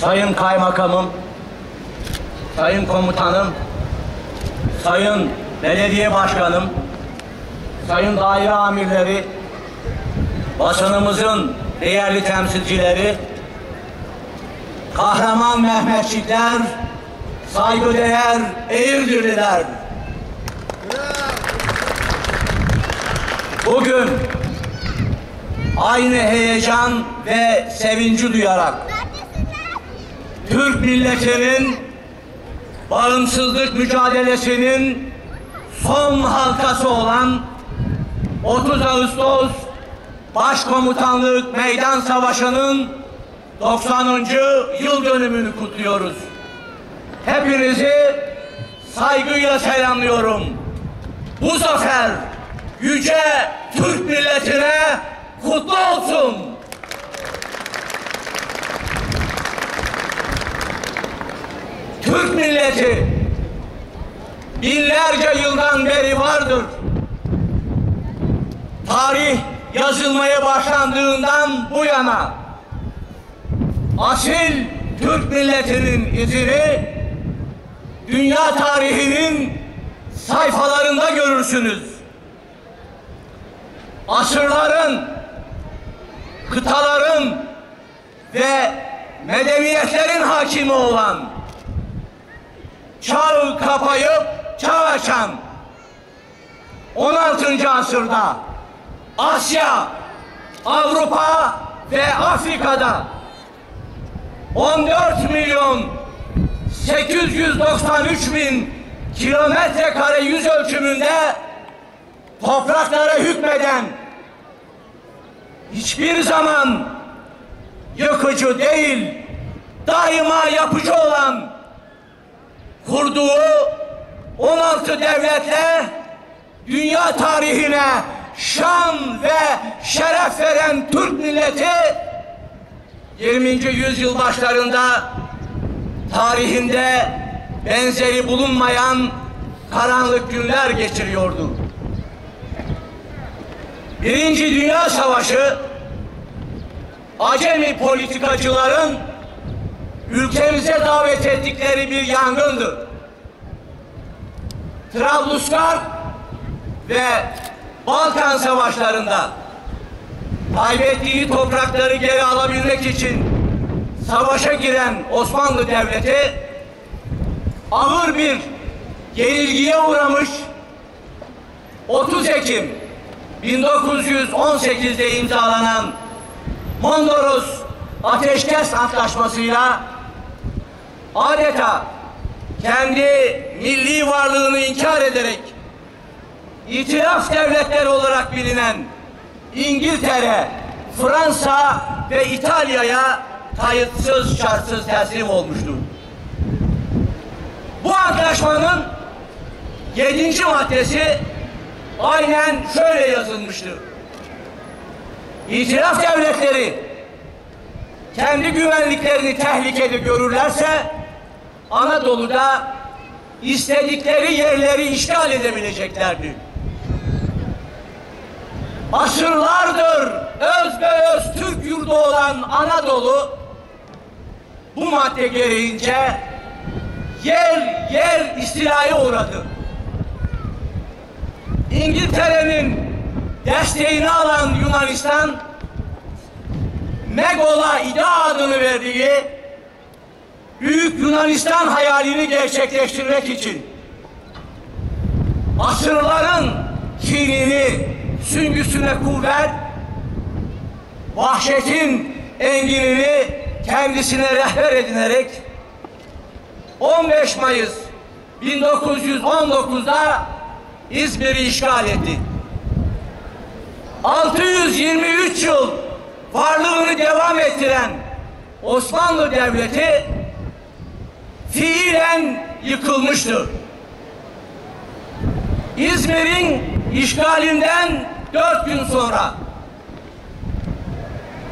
Sayın Kaymakamım, Sayın Komutanım, Sayın Belediye Başkanım, Sayın Daire Amirleri, basınımızın değerli temsilcileri, kahraman Mehmetçikler, saygıdeğer Eğirdirliler. Bugün aynı heyecan ve sevinci duyarak Türk milletinin bağımsızlık mücadelesinin son halkası olan 30 Ağustos Başkomutanlık Meydan Savaşı'nın 90. yıl dönümünü kutluyoruz. Hepinizi saygıyla selamlıyorum. Bu zafer yüce Türk milletine kutlu olsun. Türk milleti binlerce yıldan beri vardır. Tarih yazılmaya başlandığından bu yana asil Türk milletinin izini dünya tarihinin sayfalarında görürsünüz. Asırların, kıtaların ve medeniyetlerin hakimi olan çağı kapayıp çağ açan 16. asırda Asya, Avrupa ve Afrika'da 14 milyon 893 bin kilometre kare yüz ölçümünde topraklara hükmeden hiçbir zaman yıkıcı değil daima yapıcı olan kurduğu 16 devletle dünya tarihine şan ve şeref veren Türk milleti 20. yüzyıl başlarında tarihinde benzeri bulunmayan karanlık günler geçiriyordu. Birinci Dünya Savaşı acemi politikacıların ülkemize davet ettikleri bir yangındı. Trablusgarp ve Balkan Savaşlarında kaybettiği toprakları geri alabilmek için savaşa giren Osmanlı Devleti ağır bir yenilgiye uğramış 30 Ekim 1918'de imzalanan Mondros Ateşkes Antlaşması'yla adeta kendi milli varlığını inkar ederek itilaf devletleri olarak bilinen İngiltere, Fransa ve İtalya'ya kayıtsız şartsız teslim olmuştu. Bu antlaşmanın yedinci maddesi aynen şöyle yazılmıştır. İtilaf devletleri kendi güvenliklerini tehlikede görürlerse Anadolu'da istedikleri yerleri işgal edebileceklerdir. Asırlardır özbeöz Türk yurdu olan Anadolu bu madde gereğince yer yer istilaya uğradı. İngiltere'nin desteğini alan Yunanistan Megola İda adını verdiği Büyük Yunanistan hayalini gerçekleştirmek için asırların kinini süngüsüne kuvvet vahşetin enginini kendisine rehber edinerek 15 Mayıs 1919'da İzmir'i işgal etti. 623 yıl varlığını devam ettiren Osmanlı Devleti fiilen yıkılmıştır. İzmir'in işgalinden dört gün sonra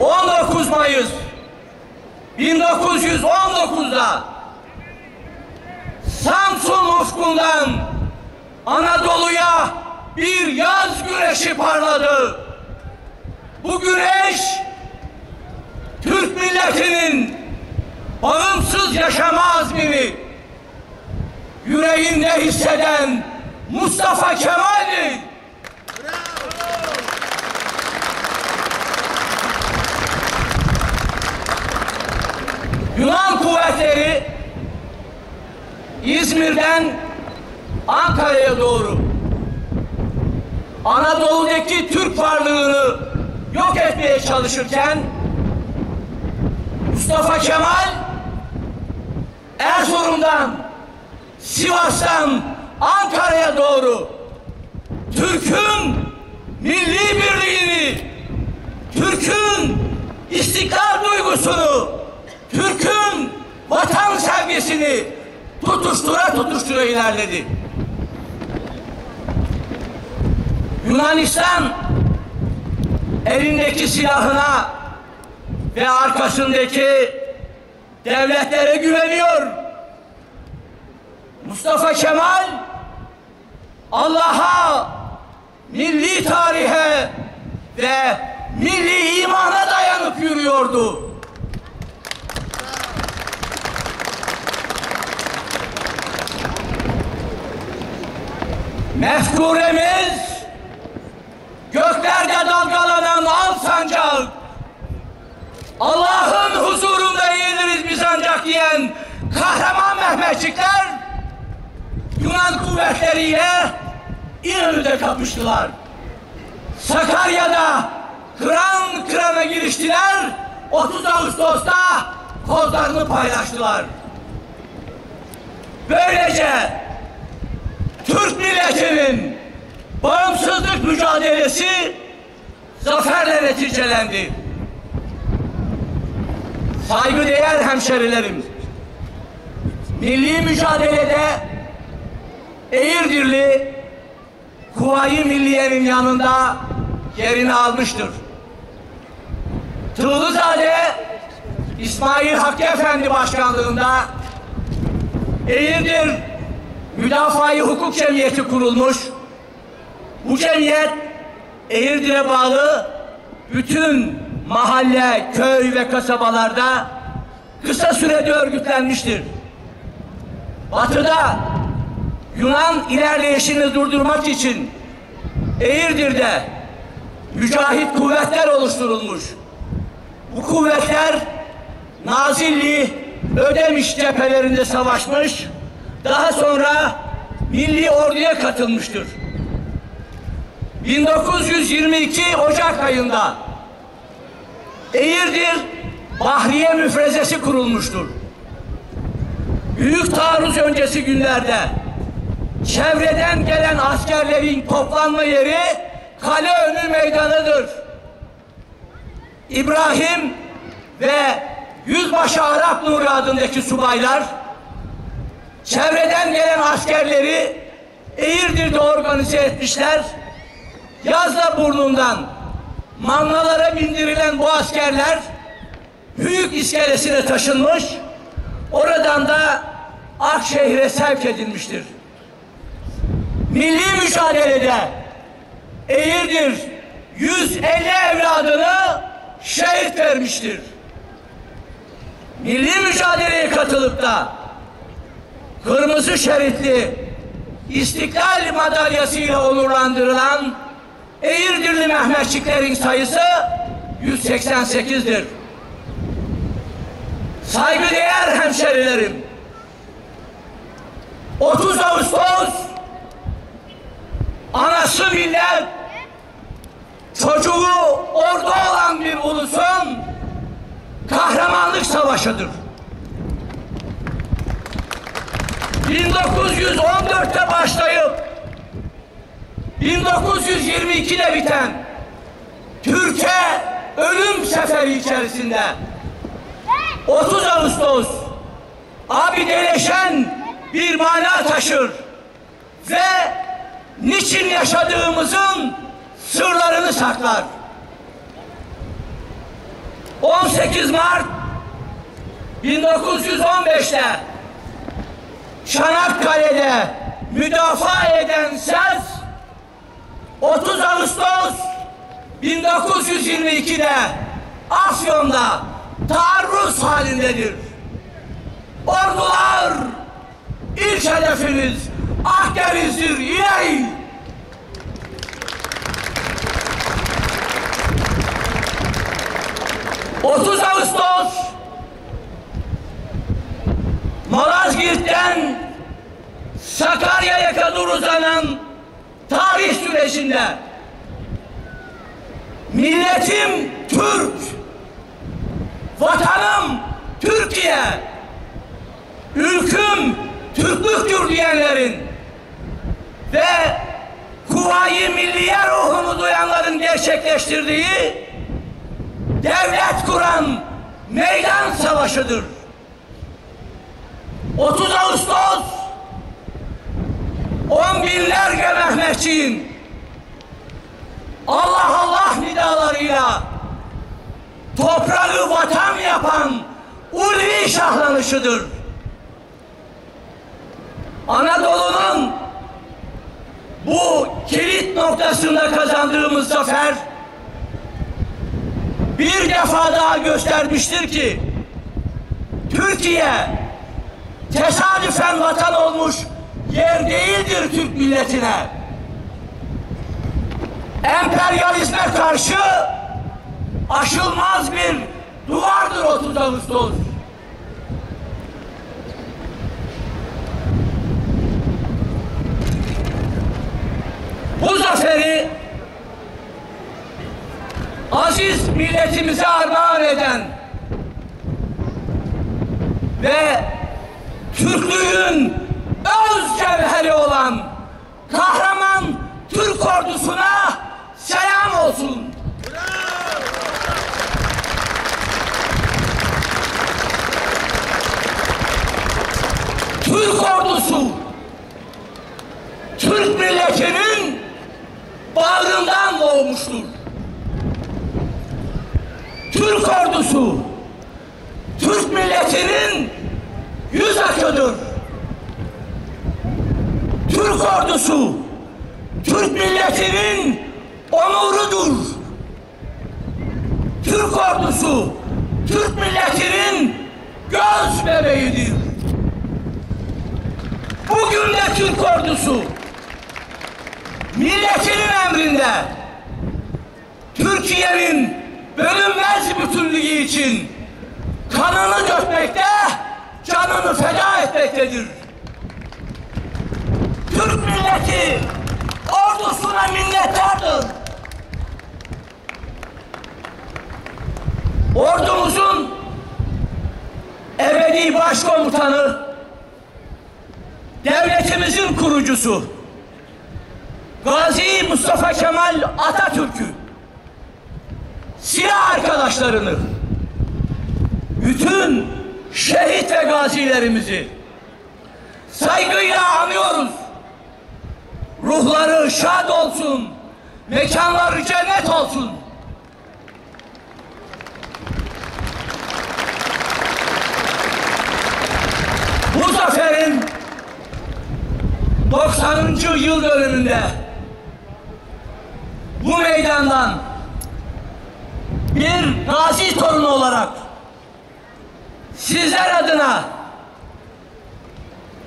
19 Mayıs 1919'da Samsun ufkundan Anadolu'ya bir yaz güneşi parladı. Bu güneş Türk milletinin Kuşkusuz yaşama azmini yüreğinde hisseden Mustafa Kemal'dir. Yunan kuvvetleri İzmir'den Ankara'ya doğru Anadolu'daki Türk varlığını yok etmeye çalışırken Mustafa Kemal Erzurum'dan Sivas'tan Ankara'ya doğru Türk'ün milli birliğini Türk'ün istiklal duygusunu Türk'ün vatan sevgisini tutuştura tutuştura ilerledi. Yunanistan elindeki silahına ve arkasındaki devletlere güveniyor. Mustafa Kemal Allah'a, milli tarihe ve milli imana dayanıp yürüyordu. Mefkuremiz göklerde dalgalanan al sancak Allah'ın ancak diyen kahraman Mehmetçikler Yunan kuvvetleriyle İnönü'de kapıştılar. Sakarya'da kıran kırana giriştiler. 30 Ağustos'ta kozlarını paylaştılar. Böylece Türk milletinin bağımsızlık mücadelesi zaferle neticelendi. Saygıdeğer hemşerilerim, milli mücadelede Eğirdirli Kuvayi Milliye'nin yanında yerini almıştır. Tığlızade İsmail Hakkı Efendi başkanlığında Eğirdir Müdafaa-i Hukuk Cemiyeti kurulmuş. Bu cemiyet Eğirdir'e bağlı bütün mahalle, köy ve kasabalarda kısa sürede örgütlenmiştir. Batı'da Yunan ilerleyişini durdurmak için Eğirdir'de mücahit kuvvetler oluşturulmuş. Bu kuvvetler Nazilli, Ödemiş cephelerinde savaşmış, daha sonra milli orduya katılmıştır. 1922 Ocak ayında Eğirdir Bahriye Müfrezesi kurulmuştur. Büyük taarruz öncesi günlerde çevreden gelen askerlerin toplanma yeri kale önü meydanıdır. İbrahim ve Yüzbaşı Arap Nuri adındaki subaylar çevreden gelen askerleri Eğirdir'de organize etmişler. Yazla burnundan mangalara bindirilen bu askerler büyük iskelesine taşınmış, oradan da Akşehir'e sevk edilmiştir. Milli mücadelede Eğirdir 150 evladını şehit vermiştir. Milli mücadeleye katılıp da kırmızı şeritli İstiklal madalyasıyla onurlandırılan Eğirdirli Mehmetçiklerin sayısı 188'dir. Saygıdeğer hemşerilerim, 30 Ağustos anası millet çocuğu ordu olan bir ulusun kahramanlık savaşıdır. 1914'te başlayıp 1922'de biten Türkiye ölüm seferi içerisinde 30 Ağustos abideleşen bir mana taşır ve niçin yaşadığımızın sırlarını saklar. 18 Mart 1915'te Çanakkale'de müdafaa eden ses 30 Ağustos 1922'de Afyon'da taarruz halindedir. ordular, ilk hedefiniz Akdeniz'dir ileri. ...30 Ağustos... ...Malazgirt'ten... ...Sakarya'ya kadar uzanan... ...tarih sürecinde... ...milletim Türk... ...vatanım Türkiye... ...ülküm Türklüktür diyenlerin... ...ve Kuvayi Milliye ruhunu duyanların gerçekleştirdiği devlet kuran meydan savaşıdır. 30 Ağustos on binlerce Mehmetçiğin Allah Allah nidalarıyla toprağı vatan yapan ulvi şahlanışıdır. Anadolu'nun bu kilit noktasında kazandığımız zafer bir defa daha göstermiştir ki Türkiye tesadüfen vatan olmuş yer değildir Türk milletine. Emperyalizme karşı aşılmaz bir duvardır 30 Ağustos. Bu zaferi aziz milletimize armağan eden ve Türklüğün öz cevheri olan kahraman Türk ordusuna selam olsun. Türk ordusu Türk milletinin bağrından doğmuştur. Türk ordusu Türk milletinin yüz akıdır. Türk ordusu Türk milletinin onurudur. Türk ordusu Türk milletinin göz bebeğidir. Bugün de Türk ordusu milletinin emrinde Türkiye'nin bölünmez bütünlüğü için kanını dökmekte, canını feda etmektedir. Milleti ordusuna minnettardır. Ordumuzun ebedi başkomutanı, devletimizin kurucusu, Gazi Mustafa Kemal Atatürk'ü, silah arkadaşlarını, bütün şehit ve gazilerimizi saygıyla anıyoruz. Ruhları şad olsun, mekanları cennet olsun. Bu zaferin 90. yıl dönümünde bu meydandan bir gazi torunu olarak sizler adına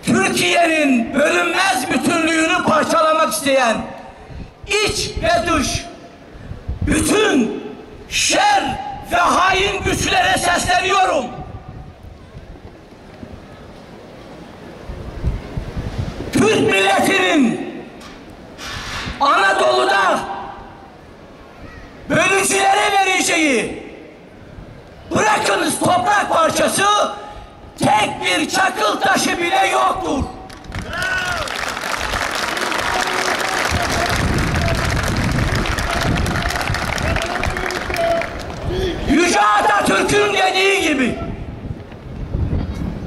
Türkiye'nin bölünmez bütünlüğünü parçalamak isteyen iç ve dış bütün şer ve hain güçlere sesleniyorum. Türk milletinin Anadolu'da bölücülere vereceği bırakınız toprak parçası tek bir çakıl taşı bile yoktur. Yüce Atatürk'ün dediği gibi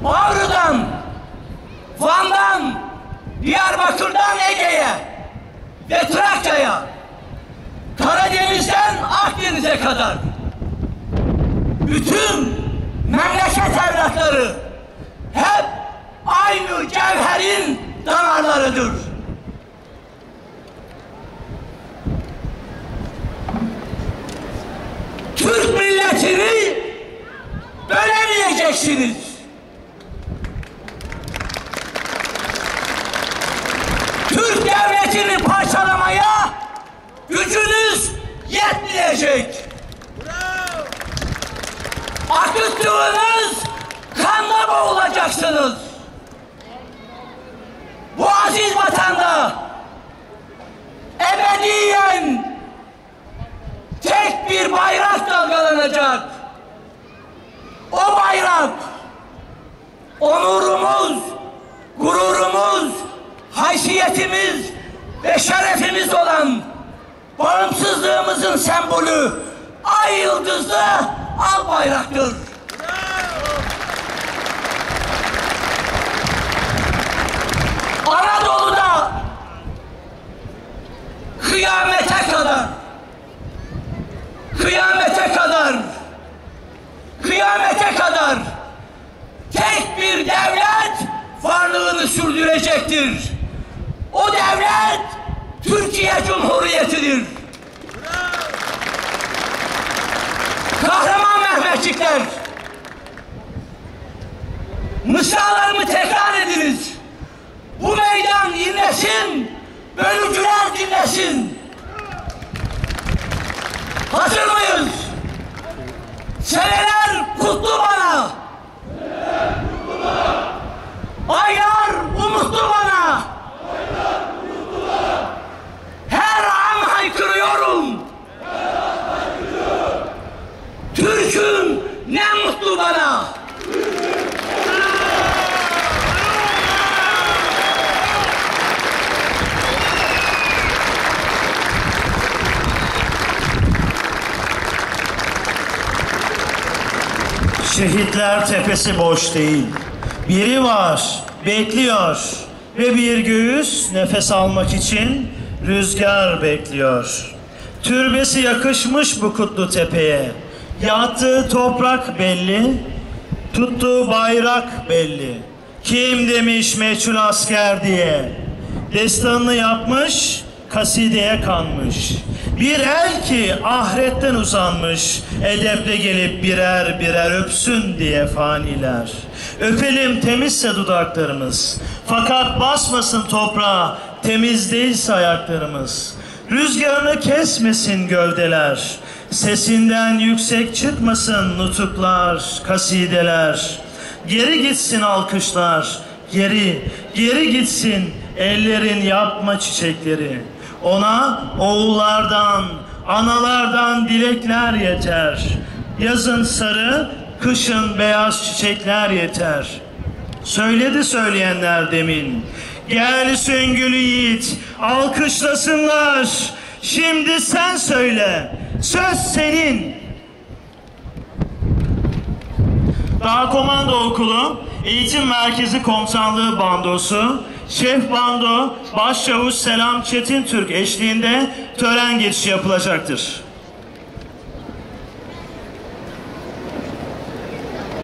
Ağrı'dan, Van'dan, Diyarbakır'dan Ege'ye ve Trakya'ya Karadeniz'den Akdeniz'e kadar bütün memleket evlatları hep aynı cevherin damarlarıdır. Türk milletini bölemeyeceksiniz. Türk devletini parçalamaya gücünüz yetmeyecek. Bravo. Akıtlığınız kanla boğulacaksınız. Bu aziz vatanda ebediyen tek bir bayrak dalgalanacak. O bayrak onurumuz, gururumuz, haysiyetimiz ve şerefimiz olan bağımsızlığımızın sembolü ay yıldızlı al bayraktır. Anadolu'da kıyamete kadar kıyamete kadar kıyamete kadar tek bir devlet varlığını sürdürecektir. O devlet Türkiye Cumhuriyeti'dir. Kahraman Mehmetçikler mısralarımı tekrar ediniz. Bu meydan inlesin, bölücüler dinlesin. Hazır mıyız? Seneler kutlu bana. Aylar umutlu bana. Her an haykırıyorum. Türk'üm ne mutlu bana. Şehitler tepesi boş değil. Biri var, bekliyor ve bir göğüs nefes almak için rüzgar bekliyor. Türbesi yakışmış bu kutlu tepeye. Yattığı toprak belli, tuttuğu bayrak belli. Kim demiş meçhul asker diye. Destanını yapmış, kasideye kanmış. Bir el ki ahiretten uzanmış, edeple gelip birer birer öpsün diye faniler. Öpelim temizse dudaklarımız, fakat basmasın toprağa, temiz değilse ayaklarımız. Rüzgarını kesmesin gövdeler, sesinden yüksek çıkmasın nutuklar, kasideler. Geri gitsin alkışlar, geri, geri gitsin ellerin yapma çiçekleri. Ona oğullardan, analardan dilekler yeter. Yazın sarı, kışın beyaz çiçekler yeter. Söyledi söyleyenler demin. Gel süngülü yiğit, alkışlasınlar. Şimdi sen söyle, söz senin. Dağ Komando Okulu Eğitim Merkezi Komutanlığı Bandosu Şef Bando Başçavuş Selam Çetin Türk eşliğinde tören geçişi yapılacaktır.